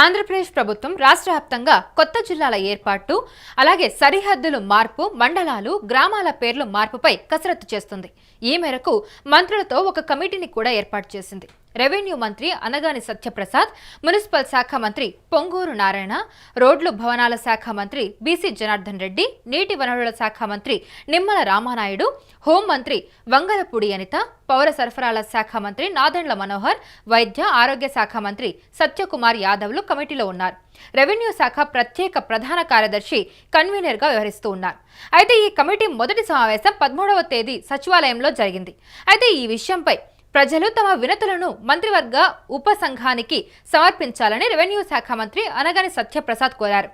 ఆంధ్రప్రదేశ్ ప్రభుత్వం రాష్ట్ర వ్యాప్తంగా కొత్త జిల్లాల ఏర్పాటు అలాగే సరిహద్దులు మార్పు మండలాలు గ్రామాల పేర్లు మార్పుపై కసరత్తు చేస్తుంది. ఈ మేరకు మంత్రులతో ఒక కమిటీని కూడా ఏర్పాటు చేసింది. రెవెన్యూ మంత్రి అనగాని సత్యప్రసాద్ మున్సిపల్ శాఖ మంత్రి పొంగూరు నారాయణ రోడ్లు భవనాల శాఖ మంత్రి బీసీ జనార్దన్ రెడ్డి నీటి వనరుల శాఖ మంత్రి నిమ్మల రామానాయుడు హోంమంత్రి వంగలపూడి అనిత పౌర సరఫరాల శాఖ మంత్రి నాదెండ్ల మనోహర్ వైద్య ఆరోగ్య శాఖ మంత్రి సత్యకుమార్ యాదవ్లు కమిటీలో ఉన్నారు. రెవెన్యూ శాఖ ప్రత్యేక ప్రధాన కార్యదర్శి కన్వీనర్గా వ్యవహరిస్తూ ఉన్నారు. అయితే ఈ కమిటీ మొదటి సమావేశం పదమూడవ తేదీ సచివాలయంలో జరిగింది. అయితే ఈ విషయంపై ప్రజలు తమ వినతులను మంత్రివర్గ ఉప సంఘానికి సమర్పించాలని రెవెన్యూ శాఖ మంత్రి అనగాని సత్యప్రసాద్ కోరారు.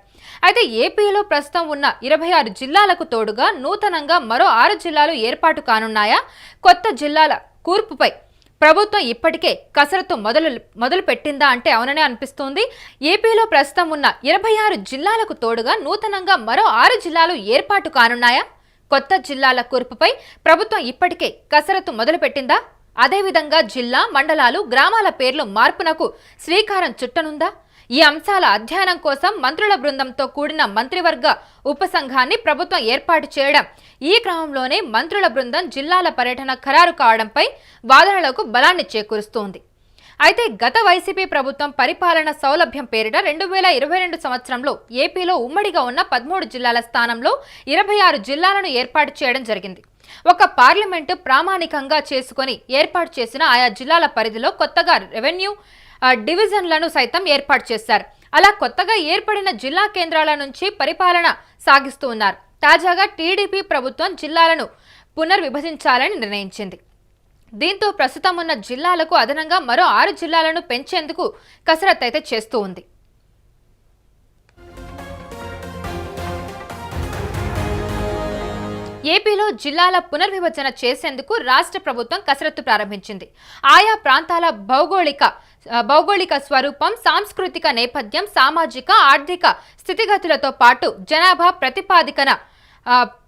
అయితే ఏపీలో ప్రస్తుతం ఉన్న ఇరవై ఆరు జిల్లాలకు తోడుగా నూతనంగా మరో ఆరు జిల్లాలు ఏర్పాటు కానున్నాయా? కొత్త జిల్లాల కూర్పుపై ప్రభుత్వం ఇప్పటికే కసరత్తు మొదలు మొదలు పెట్టిందా అంటే అవుననే అనిపిస్తోంది. ఏపీలో ప్రస్తుతం ఉన్న ఇరవై ఆరు జిల్లాలకు తోడుగా నూతనంగా మరో ఆరు జిల్లాలు ఏర్పాటు కానున్నాయా? కొత్త జిల్లాల కూర్పుపై ప్రభుత్వం ఇప్పటికే కసరత్తు మొదలుపెట్టిందా? అదేవిధంగా జిల్లా మండలాలు గ్రామాల పేర్లు మార్పునకు శ్రీకారం చుట్టనుందా? ఈ అంశాల అధ్యయనం కోసం మంత్రుల బృందంతో కూడిన మంత్రివర్గ ఉపసంఘాన్ని ప్రభుత్వం ఏర్పాటు చేయడం ఈ క్రమంలోనే మంత్రుల బృందం జిల్లాల పర్యటన ఖరారు కావడంపై వాదనలకు బలాన్ని చేకూరుస్తోంది. అయితే గత వైసీపీ ప్రభుత్వం పరిపాలన సౌలభ్యం పేరిట రెండు వేల ఇరవై రెండు సంవత్సరంలో ఏపీలో ఉమ్మడిగా ఉన్న పదమూడు జిల్లాల స్థానంలో ఇరవై ఆరు జిల్లాలను ఏర్పాటు చేయడం జరిగింది. ఒక పార్లమెంటు ప్రామాణికంగా చేసుకొని ఏర్పాటు చేసిన ఆయా జిల్లాల పరిధిలో కొత్తగా రెవెన్యూ డివిజన్లను సైతం ఏర్పాటు చేశారు. అలా కొత్తగా ఏర్పడిన జిల్లా కేంద్రాల నుంచి పరిపాలన సాగిస్తూ ఉన్నారు. తాజాగా టీడీపీ ప్రభుత్వం జిల్లాలను పునర్విభజించాలని నిర్ణయించింది. దీంతో ప్రస్తుతం ఉన్న జిల్లాలకు అదనంగా మరో ఆరు జిల్లాలను పెంచేందుకు కసరత్తు అయితే చేస్తూ ఉంది. ఏపీలో జిల్లాల పునర్విభజన చేసేందుకు రాష్ట్ర ప్రభుత్వం కసరత్తు ప్రారంభించింది. ఆయా ప్రాంతాల భౌగోళిక భౌగోళిక స్వరూపం సాంస్కృతిక నేపథ్యం సామాజిక ఆర్థిక స్థితిగతులతో పాటు జనాభా ప్రతిపాదికన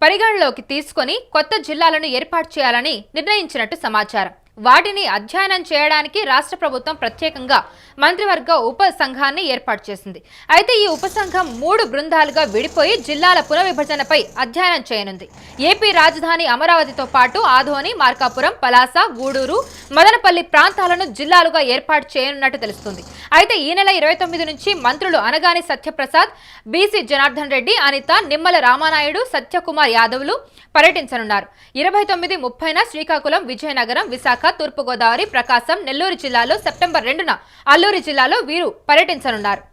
పరిగణలోకి తీసుకొని కొత్త జిల్లాలను ఏర్పాటు చేయాలని నిర్ణయించినట్టు సమాచారం. వాటిని అధ్యయనం చేయడానికి రాష్ట్ర ప్రభుత్వం ప్రత్యేకంగా మంత్రివర్గ ఉప సంఘాన్ని ఏర్పాటు చేసింది. అయితే ఈ ఉపసంఘం మూడు బృందాలుగా విడిపోయి జిల్లాల పునర్విభజనపై అధ్యయనం చేయనుంది. ఏపీ రాజధాని అమరావతితో పాటు ఆధోని మార్కాపురం పలాస గూడూరు మదనపల్లి ప్రాంతాలను జిల్లాలుగా ఏర్పాటు చేయనున్నట్టు తెలుస్తుంది. అయితే ఈ నెల ఇరవై తొమ్మిది నుంచి మంత్రులు అనగాని సత్యప్రసాద్ బీసీ జనార్దన్ రెడ్డి అనిత నిమ్మల రామానాయుడు సత్యకుమార్ యాదవ్లు పర్యటించనున్నారు. ఇరవై తొమ్మిది ముప్పైన శ్రీకాకుళం విజయనగరం విశాఖ తూర్పుగోదావరి ప్రకాశం నెల్లూరు జిల్లాలో సెప్టెంబర్ రెండున అల్లూరి జిల్లాలో వీరు పర్యటించనున్నారు.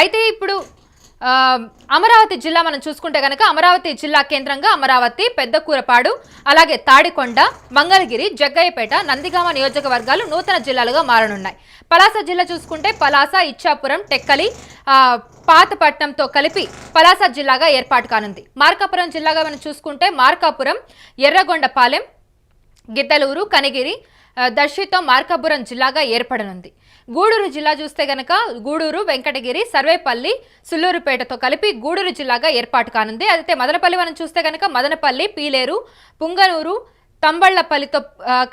అయితే ఇప్పుడు అమరావతి జిల్లా మనం చూసుకుంటే కనుక అమరావతి జిల్లా కేంద్రంగా అమరావతి పెద్దకూరపాడు అలాగే తాడికొండ మంగళగిరి జగ్గయ్యపేట నందిగామ నియోజకవర్గాలు నూతన జిల్లాలుగా మారనున్నాయి. పలాస జిల్లా చూసుకుంటే పలాస ఇచ్చాపురం టెక్కలి పాతపట్నంతో కలిపి పలాస జిల్లాగా ఏర్పాటు కానుంది. మార్కాపురం జిల్లాగా మనం చూసుకుంటే మార్కాపురం ఎర్రగొండపాలెం గిద్దలూరు కనిగిరి దర్శితో మార్కాపురం జిల్లాగా ఏర్పడనుంది. గూడూరు జిల్లా చూస్తే గనక గూడూరు వెంకటగిరి సర్వేపల్లి సుల్లూరుపేటతో కలిపి గూడూరు జిల్లాగా ఏర్పాటు కానుంది. అయితే మదనపల్లి మనం చూస్తే గనక మదనపల్లి పీలేరు పుంగనూరు కంబళ్ళపల్లితో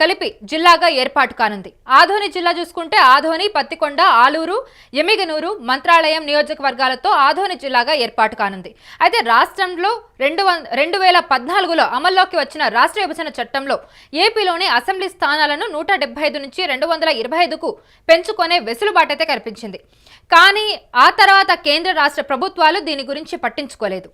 కలిపి జిల్లాగా ఏర్పాటు కానుంది. ఆధోని జిల్లా చూసుకుంటే ఆధోని పత్తికొండ ఆలూరు ఎమిగనూరు మంత్రాలయం నియోజకవర్గాలతో ఆధోని జిల్లాగా ఏర్పాటు కానుంది. అయితే రాష్ట్రంలో రెండు వం రెండు వేల పద్నాలుగులో అమల్లోకి వచ్చిన రాష్ట్ర విభజన చట్టంలో ఏపీలోని అసెంబ్లీ స్థానాలను నూట డెబ్బై ఐదు నుంచి రెండు వందల ఇరవై ఐదుకు పెంచుకునే వెసులుబాటు అయితే కనిపించింది. కానీ ఆ తర్వాత కేంద్ర రాష్ట్ర ప్రభుత్వాలు దీని గురించి పట్టించుకోలేదు.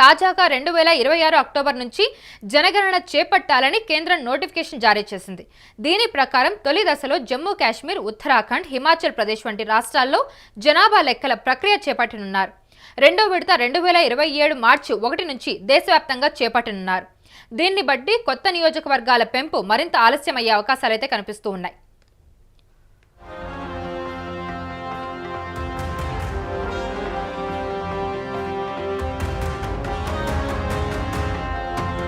తాజాగా రెండు వేల ఇరవై ఆరు అక్టోబర్ నుంచి జనగణన చేపట్టాలని కేంద్రం నోటిఫికేషన్ జారీ చేసింది. దీని ప్రకారం తొలి దశలో జమ్మూ కాశ్మీర్ ఉత్తరాఖండ్ హిమాచల్ ప్రదేశ్ వంటి రాష్ట్రాల్లో జనాభా లెక్కల ప్రక్రియ చేపట్టనున్నారు. రెండో విడత రెండు వేల ఇరవై ఏడు మార్చి ఒకటి నుంచి దేశవ్యాప్తంగా చేపట్టనున్నారు. దీన్ని బట్టి కొత్త నియోజకవర్గాల పెంపు మరింత ఆలస్యమయ్యే అవకాశాలైతే కనిపిస్తూ ఉన్నాయి.